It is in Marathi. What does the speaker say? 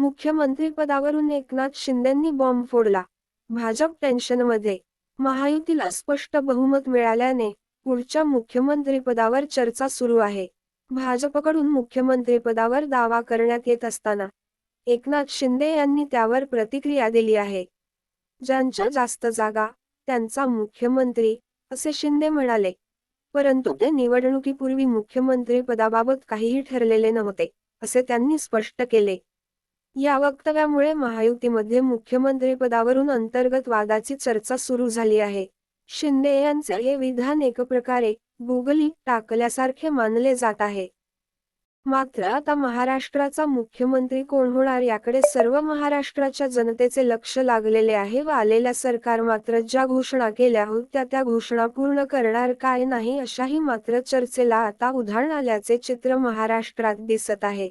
मुख्यमंत्रीपदावरून एकनाथ शिंदेंनी बॉम्ब फोडला. भाजप टेन्शनमध्ये. महायुतीला स्पष्ट बहुमत मिळाल्याने पुढच्या मुख्यमंत्रीपदावर चर्चा सुरू आहे. भाजपकडून मुख्यमंत्रीपदावर दावा करण्यात येत असताना एकनाथ शिंदे यांनी त्यावर प्रतिक्रिया दिली आहे. ज्यांच्या जास्त जागा त्यांचा मुख्यमंत्री असे शिंदे म्हणाले. परंतु ते निवडणुकीपूर्वी मुख्यमंत्रीपदाबाबत काहीही ठरलेले नव्हते असे त्यांनी स्पष्ट केले. या वक्तव्यामुळे महायुतीमध्ये मुख्यमंत्रीपदावरून अंतर्गत वादाची चर्चा सुरू झाली आहे. शिंदे यांचे हे विधान एक प्रकारे गुगली टाकल्यासारखे मानले जात आहे. मात्र आता महाराष्ट्राचा मुख्यमंत्री कोण होणार याकडे सर्व महाराष्ट्राच्या जनतेचे लक्ष लागलेले आहे व आलेल्या सरकार मात्र ज्या घोषणा केल्या होत्या त्या घोषणा पूर्ण करणार काय नाही अशाही मात्र चर्चेला आता उधाण आल्याचे चित्र महाराष्ट्रात दिसत आहे.